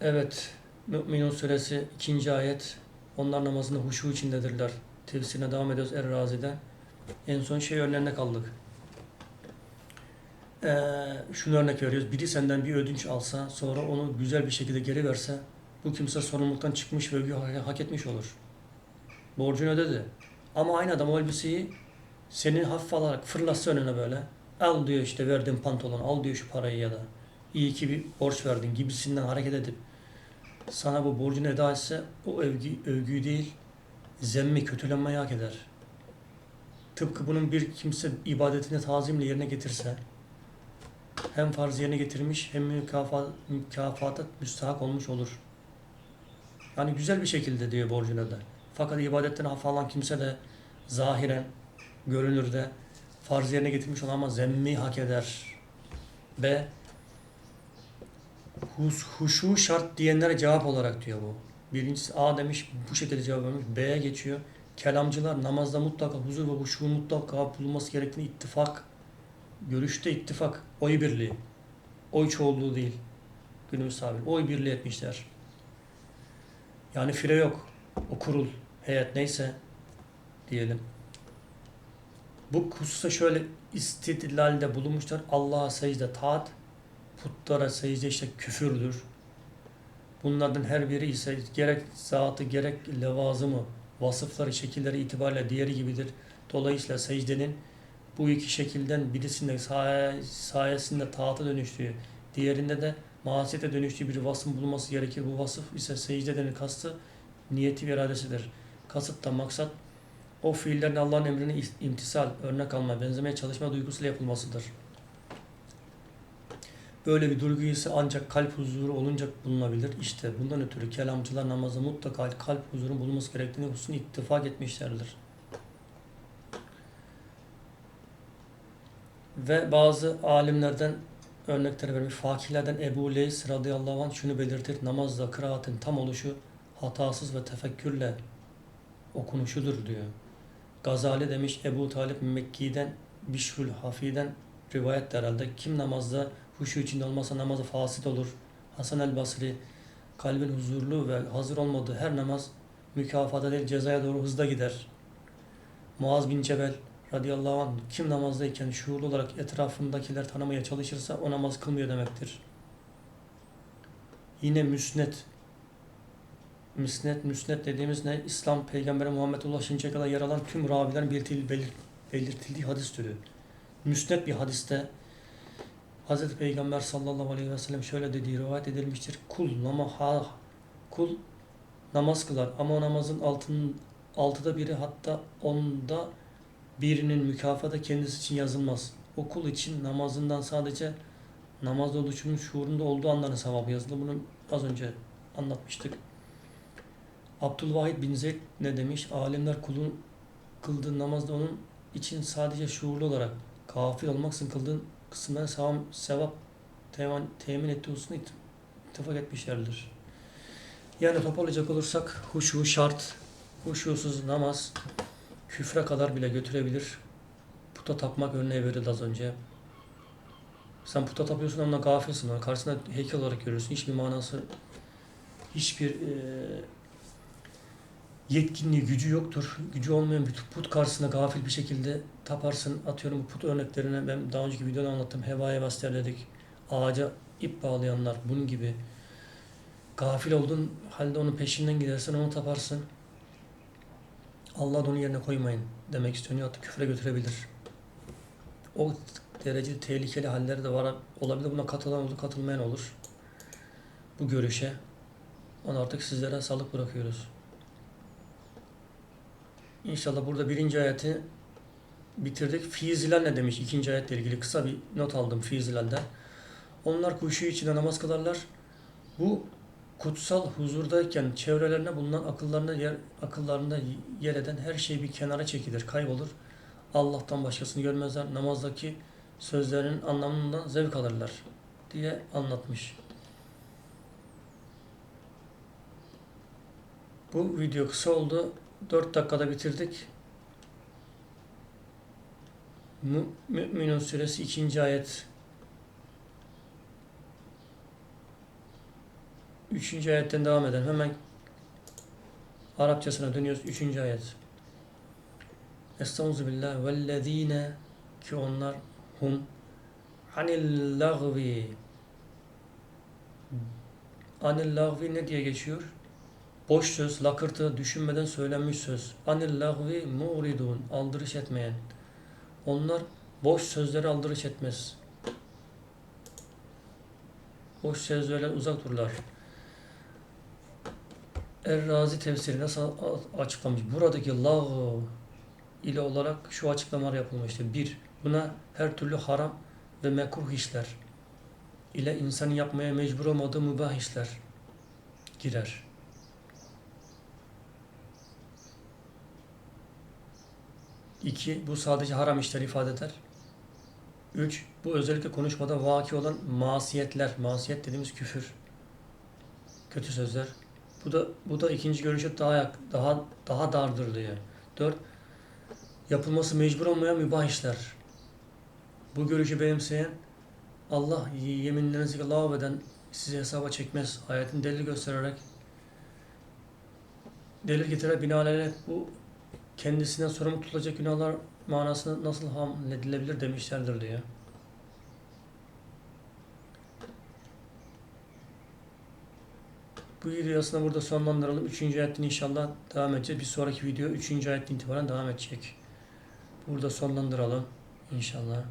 Evet, Mü'minun suresi 2. ayet. Onlar namazında huşu içindedirler. Tefsirine devam ediyoruz Er-Razi'den. En son şey örneğine kaldık. Ee, şunu örnek veriyoruz. Biri senden bir ödünç alsa, sonra onu güzel bir şekilde geri verse, bu kimse sorumluluktan çıkmış ve hak etmiş olur. Borcunu ödedi. Ama aynı adam o elbiseyi senin hafife alarak fırlatsa önüne böyle. Al diyor işte verdiğin pantolon, al diyor şu parayı ya da. İyi ki bir borç verdin gibisinden hareket edip sana bu borcunu eda etse o övgü, övgüyü değil zemmi, kötülenmeyi hak eder. Tıpkı bunun bir kimse ibadetini tazimle yerine getirse hem farz yerine getirmiş hem mükafat, mükafata müstahak olmuş olur. Yani güzel bir şekilde diyor borcunu da. Fakat ibadetten hafif alan kimse de zahiren, görünürde farz yerine getirmiş olan ama zemmi hak eder. Ve hus, huşu şart diyenlere cevap olarak diyor bu. Birincisi A demiş bu şekilde cevap vermiş. B'ye geçiyor. Kelamcılar namazda mutlaka huzur ve huşu mutlaka bulunması gerektiğini ittifak, görüşte ittifak, oy birliği. Oy çoğunluğu değil. Günümüz tabiri. Oy birliği etmişler. Yani fire yok. O kurul, heyet neyse diyelim. Bu hususta şöyle istidlalde bulunmuşlar. Allah'a secde taat, putlara secde işte küfürdür. Bunlardan her biri ise gerek zatı gerek levazımı, vasıfları, şekilleri itibariyle diğeri gibidir. Dolayısıyla secdenin bu iki şekilden birisinde say- sayesinde taata dönüştüğü, diğerinde de masiyete dönüştüğü bir vasfın bulunması gerekir. Bu vasıf ise secdenin kastı niyeti ve iradesidir. Kasıt da maksat o fiillerin Allah'ın emrine imtisal, örnek alma, benzemeye çalışma duygusuyla yapılmasıdır. Böyle bir duygu ise ancak kalp huzuru olunca bulunabilir. İşte bundan ötürü kelamcılar namazda mutlaka kalp huzurun bulunması gerektiğini hususunu ittifak etmişlerdir. Ve bazı alimlerden örnekler vermiş. Fakihlerden Ebu Leys radıyallahu anh şunu belirtir. Namazda kıraatin tam oluşu hatasız ve tefekkürle okunuşudur diyor. Gazali demiş Ebu Talip Mekki'den Bişrül Hafi'den rivayet herhalde. Kim namazda huşu içinde olmasa namazı fasit olur. Hasan el Basri kalbin huzurlu ve hazır olmadığı her namaz mükafata değil cezaya doğru hızla gider. Muaz bin Cebel radıyallahu anh kim namazdayken şuurlu olarak etrafındakiler tanımaya çalışırsa o namaz kılmıyor demektir. Yine müsnet müsnet müsnet dediğimiz ne? İslam peygamberi Muhammed ulaşıncaya kadar yer alan tüm ravilerin belirtil, belir, belirtildiği hadis türü. Müsnet bir hadiste Hz. Peygamber sallallahu aleyhi ve sellem şöyle dediği rivayet edilmiştir. Kul nama ha kul namaz kılar ama o namazın altının altıda biri hatta onda birinin mükafatı kendisi için yazılmaz. O kul için namazından sadece namazda oluşunun şuurunda olduğu anların sevabı yazılır. Bunu az önce anlatmıştık. Abdülvahid bin Zeyd ne demiş? Alimler kulun kıldığı namazda onun için sadece şuurlu olarak gafil olmaksızın kıldığın kısımlara sevap, sevap temin, temin ettiği hususunu ittifak etmişlerdir. Yani toparlayacak olursak huşu şart, huşusuz namaz küfre kadar bile götürebilir. Puta tapmak örneği verildi az önce. Sen puta tapıyorsun ama gafilsin. Karşısında heykel olarak görüyorsun. Hiçbir manası, hiçbir e, yetkinliği, gücü yoktur. Gücü olmayan bir put karşısında gafil bir şekilde taparsın. Atıyorum bu put örneklerine ben daha önceki videoda anlattım. Hevaya dedik. Ağaca ip bağlayanlar bunun gibi. Gafil olduğun halde onun peşinden gidersin, onu taparsın. Allah da onun yerine koymayın demek istiyor. Hatta küfre götürebilir. O derece tehlikeli halleri de var olabilir. Buna katılan olur, katılmayan olur. Bu görüşe. Onu artık sizlere sağlık bırakıyoruz. İnşallah burada birinci ayeti bitirdik. Fiiziler ne demiş? İkinci ayetle ilgili kısa bir not aldım fiizilerden. Onlar kuşu içinde namaz kılarlar. Bu kutsal huzurdayken çevrelerine bulunan akıllarında yer, akıllarında yer eden her şey bir kenara çekilir, kaybolur. Allah'tan başkasını görmezler. Namazdaki sözlerinin anlamından zevk alırlar diye anlatmış. Bu video kısa oldu. 4 dakikada bitirdik. Mü- Mü'minun suresi 2. ayet Üçüncü ayetten devam edelim. Hemen Arapçasına dönüyoruz. Üçüncü ayet. Estaizu billah vellezine ki onlar hum anil lagvi anil lagvi ne diye geçiyor? Boş söz, lakırtı, düşünmeden söylenmiş söz. Anil lagvi muridun aldırış etmeyen. Onlar boş sözlere aldırış etmez. Boş sözlerden uzak dururlar. Er-Razi tefsiri nasıl açıklamış? Buradaki lağ ile olarak şu açıklamalar yapılmıştır. Bir, buna her türlü haram ve mekruh işler ile insanın yapmaya mecbur olmadığı mübah işler girer. İki, bu sadece haram işleri ifade eder. Üç, bu özellikle konuşmada vaki olan masiyetler, masiyet dediğimiz küfür, kötü sözler. Bu da bu da ikinci görüşe daha daha daha dardır diyor. Dört, yapılması mecbur olmayan mübah işler. Bu görüşü benimseyen Allah yeminlerinizi lağv eden sizi hesaba çekmez. Ayetin delil göstererek delil getirerek binaenaleyh bu kendisinden sorumlu tutulacak günahlar manasını nasıl hamledilebilir demişlerdir diyor. Bu videoyu aslında burada sonlandıralım. Üçüncü ayetten inşallah devam edeceğiz. Bir sonraki video üçüncü ayetten itibaren devam edecek. Burada sonlandıralım inşallah.